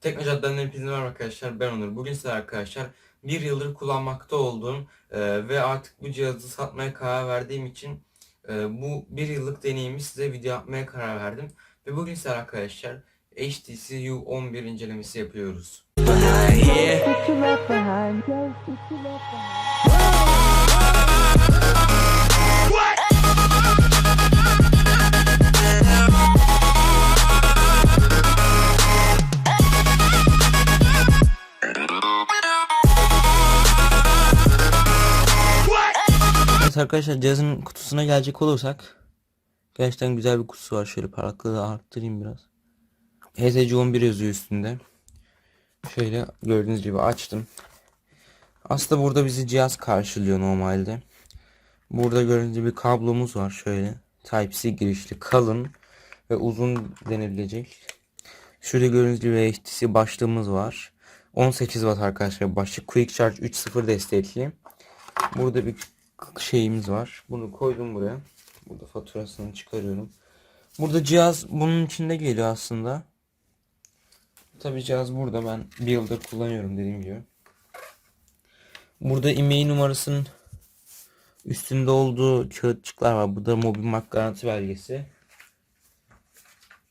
Teknocad'dan hepinize merhaba arkadaşlar. Ben Onur. Bugün size arkadaşlar bir yıldır kullanmakta olduğum e, ve artık bu cihazı satmaya karar verdiğim için e, bu bir yıllık deneyimi size video yapmaya karar verdim. Ve bugün size arkadaşlar HTC U11 incelemesi yapıyoruz. Arkadaşlar cihazın kutusuna gelecek olursak Gerçekten güzel bir kutusu var. Şöyle parlaklığı arttırayım biraz. HTC 11 yazıyor üstünde. Şöyle gördüğünüz gibi açtım. Aslında burada bizi cihaz karşılıyor normalde. Burada gördüğünüz gibi kablomuz var şöyle. Type-C girişli kalın ve uzun denebilecek. Şurada gördüğünüz gibi HTC başlığımız var. 18 Watt arkadaşlar başlık. Quick Charge 3.0 destekli. Burada bir şeyimiz var. Bunu koydum buraya. Burada faturasını çıkarıyorum. Burada cihaz bunun içinde geliyor aslında. Tabi cihaz burada ben bir yıldır kullanıyorum dediğim gibi. Burada e-mail numarasının üstünde olduğu kağıtçıklar var. Bu da mobil mark garanti belgesi.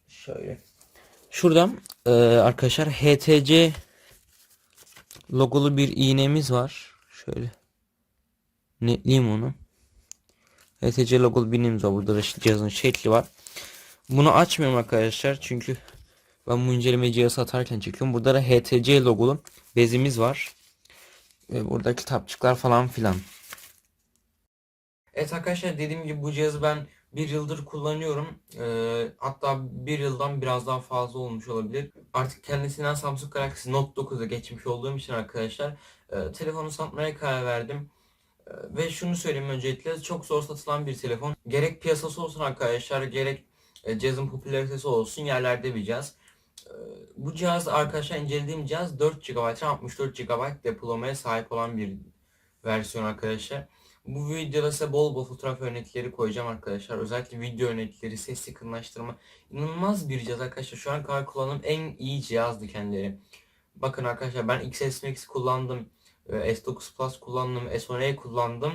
Şöyle. Şuradan e, arkadaşlar HTC logolu bir iğnemiz var. Şöyle. Netleyeyim onu. HTC logolu bir iğnemiz var. Burada da cihazın şekli var. Bunu açmıyorum arkadaşlar çünkü ben bu inceleme cihazı atarken çekiyorum. Burada da HTC logolu bezimiz var. Ve burada kitapçıklar falan filan. Evet arkadaşlar dediğim gibi bu cihazı ben bir yıldır kullanıyorum. Ee, hatta bir yıldan biraz daha fazla olmuş olabilir. Artık kendisinden Samsung Galaxy Note 9'a geçmiş olduğum için arkadaşlar e, telefonu satmaya karar verdim. Ve şunu söyleyeyim öncelikle çok zor satılan bir telefon. Gerek piyasası olsun arkadaşlar gerek e, cihazın popülaritesi olsun yerlerde bir cihaz. E, bu cihaz arkadaşlar incelediğim cihaz 4 GB RAM 64 GB depolamaya sahip olan bir versiyon arkadaşlar. Bu videoda size bol bol fotoğraf örnekleri koyacağım arkadaşlar. Özellikle video örnekleri, ses yakınlaştırma. inanılmaz bir cihaz arkadaşlar. Şu an kadar kullandığım en iyi cihazdı kendileri. Bakın arkadaşlar ben XS Max kullandım. E, S9 Plus kullandım. S10e kullandım.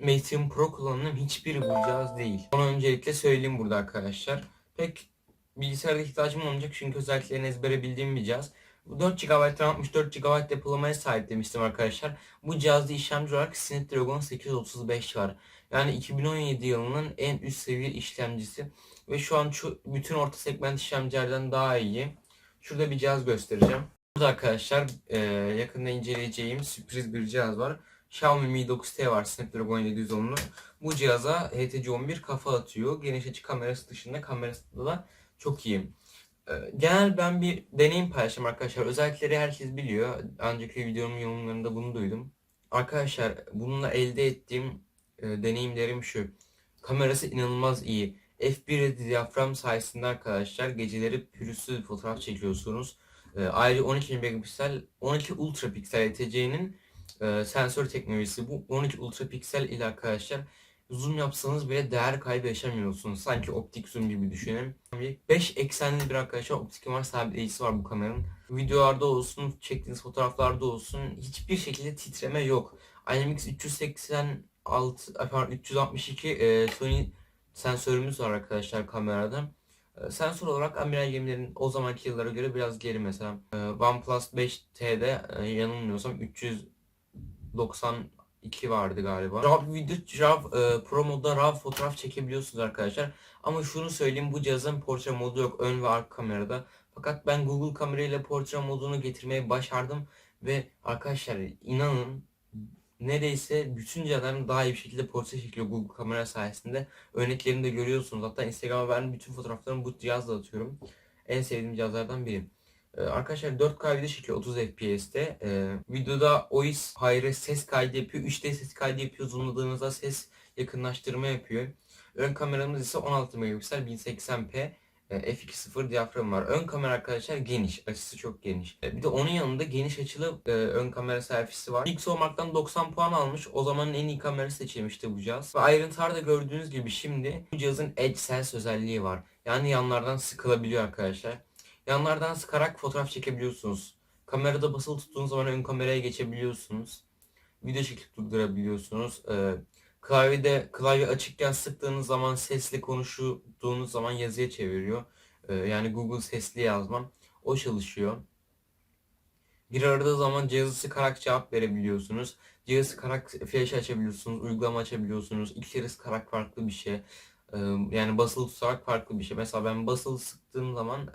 Mate 20 Pro kullandım. Hiçbiri bu cihaz değil. Onu öncelikle söyleyeyim burada arkadaşlar. Pek bilgisayarda ihtiyacım olmayacak çünkü özelliklerini ezbere bildiğim bir cihaz. Bu 4 GB RAM 64 GB depolamaya sahip demiştim arkadaşlar. Bu cihazda işlemci olarak Snapdragon 835 var. Yani 2017 yılının en üst seviye işlemcisi. Ve şu an şu bütün orta segment işlemcilerden daha iyi. Şurada bir cihaz göstereceğim. Burada arkadaşlar e, yakında inceleyeceğim sürpriz bir cihaz var. Xiaomi Mi 9T var Snapdragon 710'lu. Bu cihaza HTC 11 kafa atıyor. Geniş açı kamerası dışında kamerası da çok iyi. Ee, Genel ben bir deneyim paylaşacağım arkadaşlar. Özellikleri herkes biliyor. Önceki videomun yorumlarında bunu duydum. Arkadaşlar bununla elde ettiğim e, deneyimlerim şu. Kamerası inanılmaz iyi. F1 diyafram sayesinde arkadaşlar geceleri pürüzsüz fotoğraf çekiyorsunuz. E, ayrıca 12 megapiksel 12 ultra piksel ETC'nin e, sensör teknolojisi. Bu 12 ultra piksel ile arkadaşlar zoom yapsanız bile değer kaybı yaşamıyorsunuz. Sanki optik zoom gibi düşünün. 5 eksenli bir arkadaşlar optik imaj sabitleyicisi var bu kameranın. Videolarda olsun, çektiğiniz fotoğraflarda olsun hiçbir şekilde titreme yok. IMX 386, ay pardon 362 e, Sony sensörümüz var arkadaşlar kamerada. E, Sensör olarak amiral gemilerin o zamanki yıllara göre biraz geri mesela. E, OnePlus 5T'de e, yanılmıyorsam 392 vardı galiba. RAW video, RAW e, Pro modda RAW fotoğraf çekebiliyorsunuz arkadaşlar. Ama şunu söyleyeyim bu cihazın portre modu yok ön ve arka kamerada. Fakat ben Google kamerayla portre modunu getirmeyi başardım ve arkadaşlar inanın neredeyse bütün cihazlarım daha iyi bir şekilde portre çekiyor Google kamera sayesinde. Örneklerini de görüyorsunuz. Hatta Instagram'a ben bütün fotoğraflarımı bu cihazla atıyorum. En sevdiğim cihazlardan biri. Ee, arkadaşlar 4K video çekiyor 30 FPS'te. Ee, videoda OIS hayır ses kaydı yapıyor. 3D ses kaydı yapıyor. Zoomladığınızda ses yakınlaştırma yapıyor. Ön kameramız ise 16 megapiksel 1080p e, f2.0 diyafram var. Ön kamera arkadaşlar geniş. Açısı çok geniş. E, Bir de onun yanında geniş açılı e, ön kamera selfiesi var. Pixelmark'tan 90 puan almış. O zamanın en iyi kamerası seçilmişti bu cihaz. Ve ayrıntılarda gördüğünüz gibi şimdi bu cihazın Edge Sense özelliği var. Yani yanlardan sıkılabiliyor arkadaşlar. Yanlardan sıkarak fotoğraf çekebiliyorsunuz. Kamerada basılı tuttuğunuz zaman ön kameraya geçebiliyorsunuz. Video çekip durdurabiliyorsunuz. Ee, klavyede klavye açıkken sıktığınız zaman sesli konuştuğunuz zaman yazıya çeviriyor. Ee, yani Google sesli yazmam. O çalışıyor. Bir aradığı zaman cihazı sıkarak cevap verebiliyorsunuz. Cihazı sıkarak flash açabiliyorsunuz, uygulama açabiliyorsunuz. Kere sıkarak farklı bir şey. Ee, yani basılı tutarak farklı bir şey. Mesela ben basılı sıktığım zaman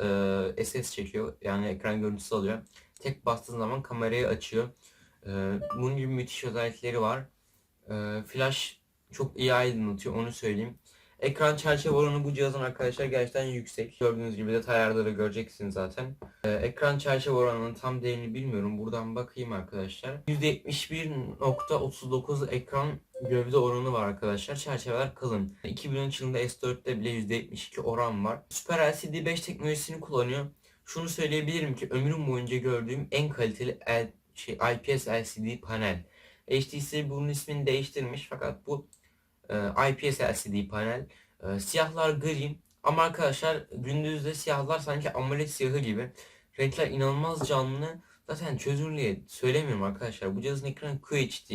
e, SS çekiyor. Yani ekran görüntüsü alıyor. Tek bastığım zaman kamerayı açıyor. Ee, bunun gibi müthiş özellikleri var. Flash çok iyi aydınlatıyor onu söyleyeyim. Ekran çerçeve oranı bu cihazın arkadaşlar gerçekten yüksek. Gördüğünüz gibi detay ayarları göreceksiniz zaten. Ee, ekran çerçeve oranının tam değerini bilmiyorum. Buradan bakayım arkadaşlar. %71.39 ekran gövde oranı var arkadaşlar. Çerçeveler kalın. 2013 yılında S4'te bile %72 oran var. Super LCD 5 teknolojisini kullanıyor. Şunu söyleyebilirim ki ömrüm boyunca gördüğüm en kaliteli L, şey, IPS LCD panel. HTC bunun ismini değiştirmiş fakat bu IPS LCD panel. E, siyahlar gri ama arkadaşlar gündüzde siyahlar sanki AMOLED siyahı gibi. Renkler inanılmaz canlı. Zaten çözünürlüğe söylemiyorum arkadaşlar. Bu cihazın ekranı QHD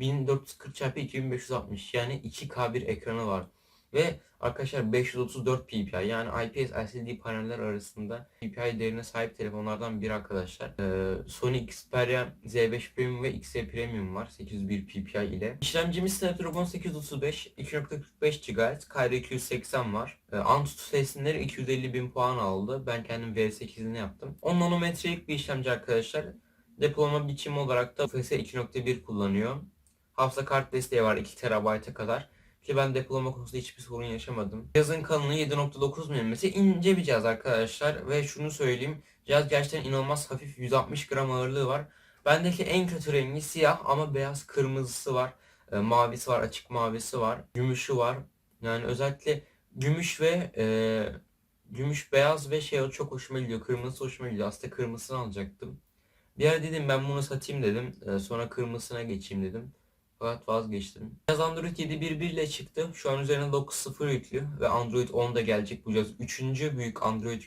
1440x2560 yani 2K bir ekranı var. Ve arkadaşlar 534 ppi yani IPS LCD paneller arasında ppi değerine sahip telefonlardan biri arkadaşlar. Ee, Sony Xperia Z5 Premium ve XZ Premium var 801 ppi ile. İşlemcimiz Snapdragon 835 2.45 GHz Kyro 280 var. Ee, Antutu testleri 250 bin puan aldı. Ben kendim V8'ini yaptım. 10 nanometrelik bir işlemci arkadaşlar. Depolama biçimi olarak da UFS 2.1 kullanıyor. Hafıza kart desteği var 2 TB'a kadar. Ki ben depolama konusunda hiçbir sorun yaşamadım. Cihazın kalınlığı 7.9 mm. ince bir cihaz arkadaşlar. Ve şunu söyleyeyim. Cihaz gerçekten inanılmaz hafif 160 gram ağırlığı var. Bendeki en kötü rengi siyah ama beyaz kırmızısı var. E, mavisi var, açık mavisi var. Gümüşü var. Yani özellikle gümüş ve e, gümüş beyaz ve şey çok hoşuma gidiyor. Kırmızısı hoşuma gidiyor. Aslında kırmızısını alacaktım. Bir yer dedim ben bunu satayım dedim. E, sonra kırmızısına geçeyim dedim. Fakat vazgeçtim. Cihaz Android 7.1.1 ile çıktı. Şu an üzerine 9.0 yüklü ve Android 10 da gelecek. Bu cihaz 3. büyük Android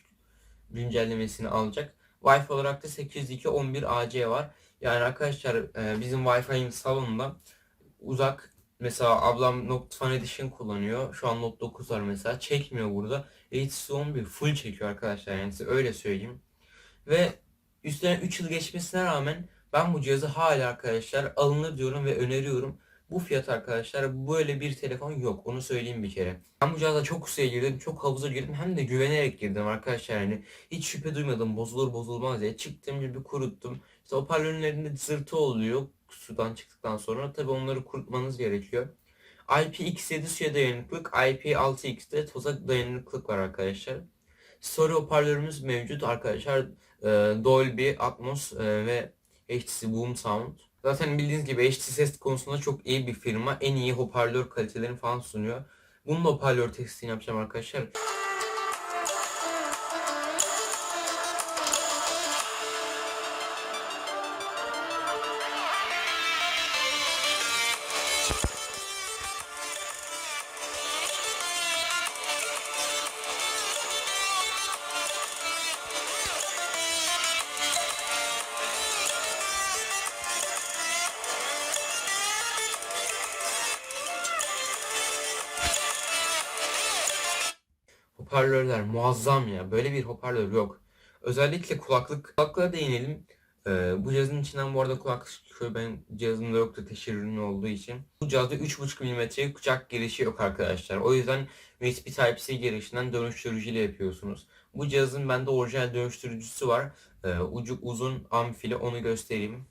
güncellemesini alacak. Wi-Fi olarak da 802.11ac var. Yani arkadaşlar e, bizim Wi-Fi'nin salonunda uzak mesela ablam Note Fan Edition kullanıyor. Şu an Note 9 var mesela. Çekmiyor burada. HTC 11 full çekiyor arkadaşlar yani size öyle söyleyeyim. Ve üstüne 3 yıl geçmesine rağmen ben bu cihazı hala arkadaşlar alınır diyorum ve öneriyorum. Bu fiyat arkadaşlar böyle bir telefon yok. Onu söyleyeyim bir kere. Ben bu cihaza çok suya girdim. Çok havuza girdim. Hem de güvenerek girdim arkadaşlar. Yani hiç şüphe duymadım. Bozulur bozulmaz diye. Çıktım gibi kuruttum. İşte hoparlörlerinde zırtı oluyor. Sudan çıktıktan sonra. Tabi onları kurutmanız gerekiyor. IPX7 suya dayanıklık. IP6X'de toza dayanıklılık var arkadaşlar. Story hoparlörümüz mevcut arkadaşlar. Ee, Dolby, Atmos e, ve HTC Boom Sound. Zaten bildiğiniz gibi HTC ses konusunda çok iyi bir firma. En iyi hoparlör kalitelerini falan sunuyor. Bunun hoparlör testini yapacağım arkadaşlar. Hoparlörler muazzam ya. Böyle bir hoparlör yok. Özellikle kulaklık. Kulaklığa değinelim. Ee, bu cihazın içinden bu arada kulaklık çıkıyor. Ben cihazımda yoktu teşhir ürünü olduğu için. Bu cihazda 3.5 mm kucak girişi yok arkadaşlar. O yüzden USB Type-C girişinden dönüştürücüyle yapıyorsunuz. Bu cihazın bende orijinal dönüştürücüsü var. Ee, ucu uzun amfili onu göstereyim.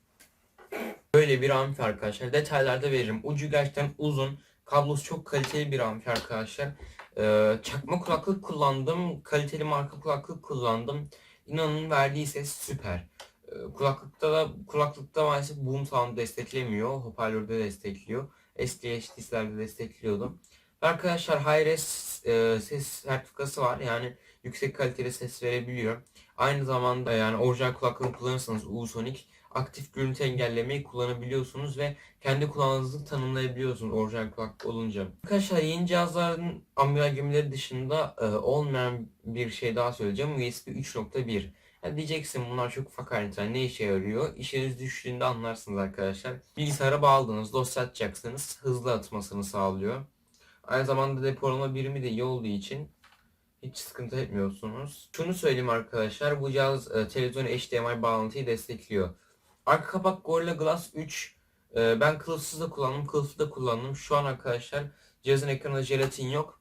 Böyle bir amfi arkadaşlar. Detaylarda veririm. Ucu gerçekten uzun. Kablosu çok kaliteli bir amfi arkadaşlar. Ee, çakma kulaklık kullandım. Kaliteli marka kulaklık kullandım. İnanın verdiği ses süper. Ee, kulaklıkta da kulaklıkta maalesef boom sound desteklemiyor. Hoparlörde destekliyor. Eski HD'lerde destekliyordu. Arkadaşlar Hi-Res e, ses sertifikası var. Yani yüksek kaliteli ses verebiliyor. Aynı zamanda yani orijinal kulaklığını kullanırsanız U-Sonic aktif görüntü engellemeyi kullanabiliyorsunuz ve kendi kulağınızı tanımlayabiliyorsunuz orijinal kulaklık olunca. Arkadaşlar yeni cihazların amiral gemileri dışında e, olmayan bir şey daha söyleyeceğim. USB 3.1. Ya diyeceksin bunlar çok ufak ayrıntılar ne işe yarıyor? İşiniz düştüğünde anlarsınız arkadaşlar. Bilgisayara bağladınız, dosya atacaksınız. Hızlı atmasını sağlıyor. Aynı zamanda depolama birimi de iyi olduğu için hiç sıkıntı etmiyorsunuz. Şunu söyleyeyim arkadaşlar. Bu cihaz e, televizyon HDMI bağlantıyı destekliyor. Arka kapak Gorilla Glass 3. E, ben kılıfsız da kullandım, kılıflı da kullandım. Şu an arkadaşlar cihazın ekranında jelatin yok.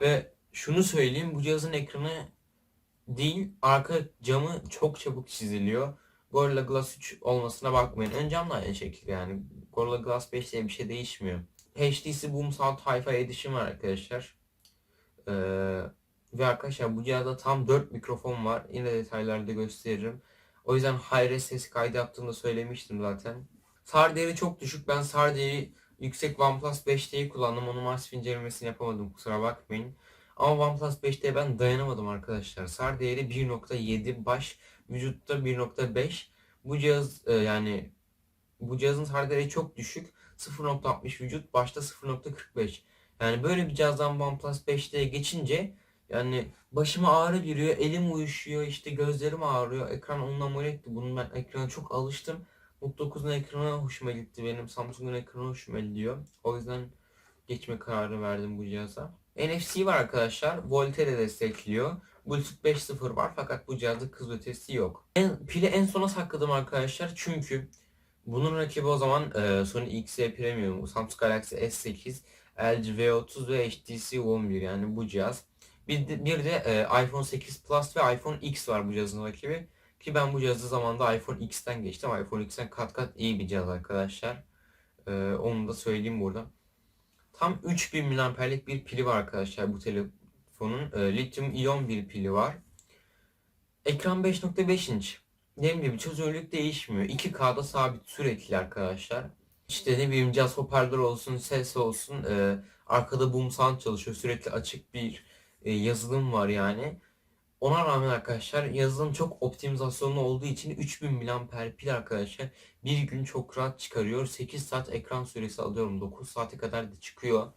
Ve şunu söyleyeyim. Bu cihazın ekranı değil arka camı çok çabuk çiziliyor. Gorilla Glass 3 olmasına bakmayın. Ön cam da aynı şekilde yani. Gorilla Glass 5 diye bir şey değişmiyor. HTC Boom Sound Hi-Fi Edition var arkadaşlar. Ee, ve arkadaşlar bu cihazda tam 4 mikrofon var. Yine detaylarda gösteririm. O yüzden high-res ses kaydı yaptığımda söylemiştim zaten. SAR değeri çok düşük. Ben SAR değeri yüksek OnePlus 5T'yi kullandım. Onun Mars incelemesini yapamadım kusura bakmayın. Ama OnePlus 5'te ben dayanamadım arkadaşlar. SAR değeri 1.7 baş, vücutta 1.5. Bu cihaz e, yani bu cihazın SAR değeri çok düşük. 0.60 vücut, başta 0.45. Yani böyle bir cihazdan OnePlus 5'te geçince yani başıma ağrı giriyor, elim uyuşuyor, işte gözlerim ağrıyor. Ekran onunla moletti. Bunun ben ekrana çok alıştım. Note 9'un ekranı hoşuma gitti benim. Samsung'un ekranı hoşuma gidiyor. O yüzden geçme kararı verdim bu cihaza. NFC var arkadaşlar. Volte de destekliyor. Bluetooth 5.0 var fakat bu cihazda hız ötesi yok. En, pili en sona sakladım arkadaşlar çünkü bunun rakibi o zaman e, Sony XZ Premium, Samsung Galaxy S8, LG V30 ve HTC One 1 yani bu cihaz. Bir de, bir de e, iPhone 8 Plus ve iPhone X var bu cihazın rakibi. Ki ben bu cihazı zamanında iPhone X'ten geçtim. iPhone X'ten kat kat iyi bir cihaz arkadaşlar. E, onu da söyleyeyim burada. Tam 3000 mAh'lik bir pili var arkadaşlar bu telefonun. E, lityum iyon bir pili var. Ekran 5.5 inç. Dediğim gibi çözünürlük değişmiyor. 2K'da sabit sürekli arkadaşlar. İşte ne bileyim cihaz hoparlör olsun, ses olsun. e, arkada boom sound çalışıyor. Sürekli açık bir yazılım var yani. Ona rağmen arkadaşlar yazılım çok optimizasyonlu olduğu için 3000 mAh pil arkadaşlar bir gün çok rahat çıkarıyor. 8 saat ekran süresi alıyorum. 9 saate kadar da çıkıyor.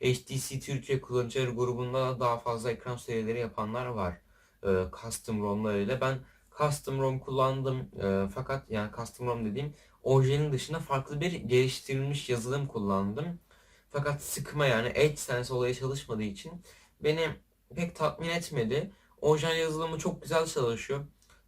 HTC Türkiye kullanıcıları grubunda da daha fazla ekran süreleri yapanlar var. Ee, custom ROM'larıyla. Ben custom ROM kullandım. Ee, fakat yani custom ROM dediğim orijinin dışında farklı bir geliştirilmiş yazılım kullandım. Fakat sıkma yani AdSense olayı çalışmadığı için beni pek tatmin etmedi. Orijinal yazılımı çok güzel çalışıyor.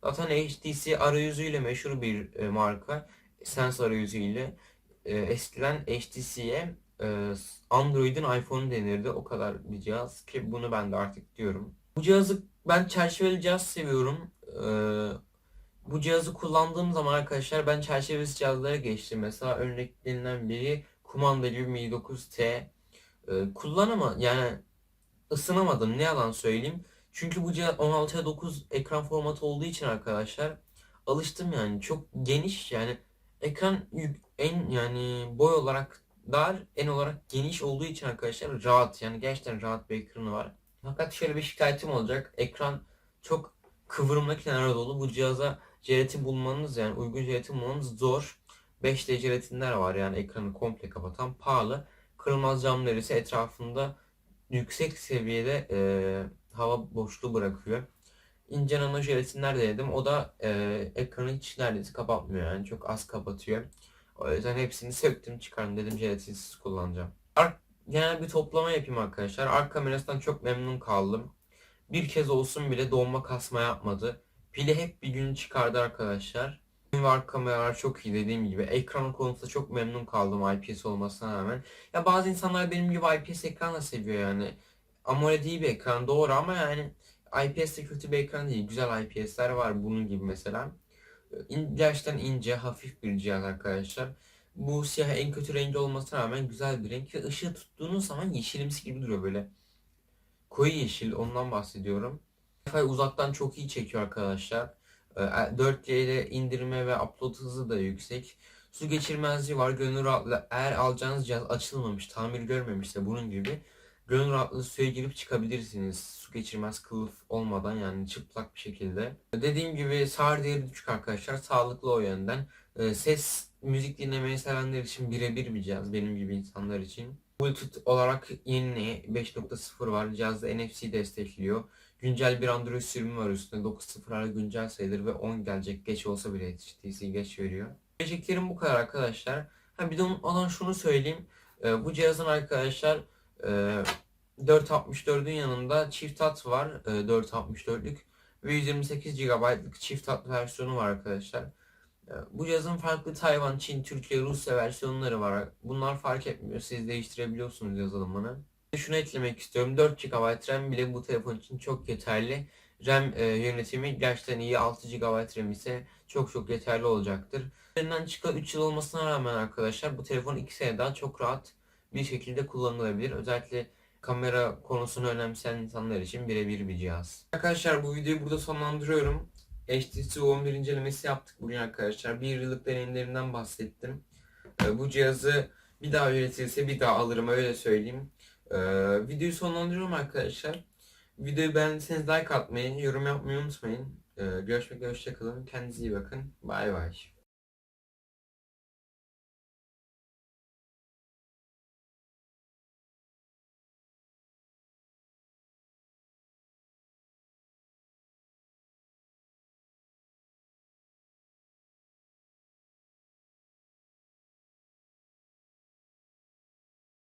Zaten HTC arayüzüyle meşhur bir e, marka. Sense arayüzüyle. E, eskiden HTC'ye e, Android'in iPhone'u denirdi. O kadar bir cihaz ki bunu ben de artık diyorum. Bu cihazı ben çerçeveli cihaz seviyorum. E, bu cihazı kullandığım zaman arkadaşlar ben çerçevesiz cihazlara geçtim. Mesela örneklerinden biri kumandalı Mi 9T. E, kullanama yani ısınamadım ne yalan söyleyeyim. Çünkü bu cihaz 16'ya 9 ekran formatı olduğu için arkadaşlar alıştım yani çok geniş yani ekran en yani boy olarak dar en olarak geniş olduğu için arkadaşlar rahat yani gerçekten rahat bir ekranı var. Fakat şöyle bir şikayetim olacak ekran çok kıvrımlı kenara dolu bu cihaza jelatin bulmanız yani uygun jelatin bulmanız zor. 5D jelatinler var yani ekranı komple kapatan pahalı. Kırılmaz camlar ise etrafında yüksek seviyede e, hava boşluğu bırakıyor. İnce nano jelatinler denedim. O da e, ekranı hiç neredeyse kapatmıyor yani çok az kapatıyor. O yüzden hepsini söktüm çıkardım dedim jelatinsiz kullanacağım. Ark, genel bir toplama yapayım arkadaşlar. Arka kamerasından çok memnun kaldım. Bir kez olsun bile donma kasma yapmadı. Pili hep bir gün çıkardı arkadaşlar. Ve arka kameralar çok iyi dediğim gibi. Ekran konusunda çok memnun kaldım IPS olmasına rağmen. Ya bazı insanlar benim gibi IPS ekran da seviyor yani. AMOLED iyi bir ekran doğru ama yani IPS de kötü bir ekran değil. Güzel IPS'ler var bunun gibi mesela. Gerçekten ince, hafif bir cihaz arkadaşlar. Bu siyah en kötü rengi olmasına rağmen güzel bir renk ve ışığı tuttuğunuz zaman yeşilimsi gibi duruyor böyle. Koyu yeşil ondan bahsediyorum. Wi-Fi uzaktan çok iyi çekiyor arkadaşlar. Ee, 4G ile indirme ve upload hızı da yüksek. Su geçirmezliği var. Gönül rahatlığı eğer alacağınız cihaz açılmamış, tamir görmemişse bunun gibi gönül rahatlığı suya girip çıkabilirsiniz. Su geçirmez kılıf olmadan yani çıplak bir şekilde. Dediğim gibi sağır değeri düşük arkadaşlar. Sağlıklı o yönden. Ee, ses, müzik dinlemeyi sevenler için birebir bir cihaz. Benim gibi insanlar için. Bluetooth olarak yeni 5.0 var. Cihazda NFC destekliyor. Güncel bir Android sürümü var üstünde. 9.0'larla güncel sayılır ve 10 gelecek. Geç olsa bile HTC geç veriyor. Söyleyeceklerim bu kadar arkadaşlar. Ha bir de unutmadan şunu söyleyeyim. Ee, bu cihazın arkadaşlar e, 464'ün yanında çift hat var. E, 464'lük ve 128 GB'lık çift hat versiyonu var arkadaşlar. E, Bu cihazın farklı Tayvan, Çin, Türkiye, Rusya versiyonları var. Bunlar fark etmiyor. Siz değiştirebiliyorsunuz yazılımını. Şunu eklemek istiyorum. 4 GB RAM bile bu telefon için çok yeterli. RAM e, yönetimi gerçekten iyi. 6 GB RAM ise çok çok yeterli olacaktır. Üzerinden çıkan 3 yıl olmasına rağmen arkadaşlar bu telefon 2 sene daha çok rahat bir şekilde kullanılabilir. Özellikle kamera konusunu önemseyen insanlar için birebir bir cihaz. Arkadaşlar bu videoyu burada sonlandırıyorum. HTC 11 incelemesi yaptık bugün arkadaşlar. Bir yıllık deneyimlerimden bahsettim. Ee, bu cihazı bir daha üretilse bir daha alırım öyle söyleyeyim. Ee, videoyu sonlandırıyorum arkadaşlar. Videoyu beğendiyseniz like atmayı, yorum yapmayı unutmayın. Ee, görüşmek üzere, hoşçakalın. Kendinize iyi bakın. Bay bay.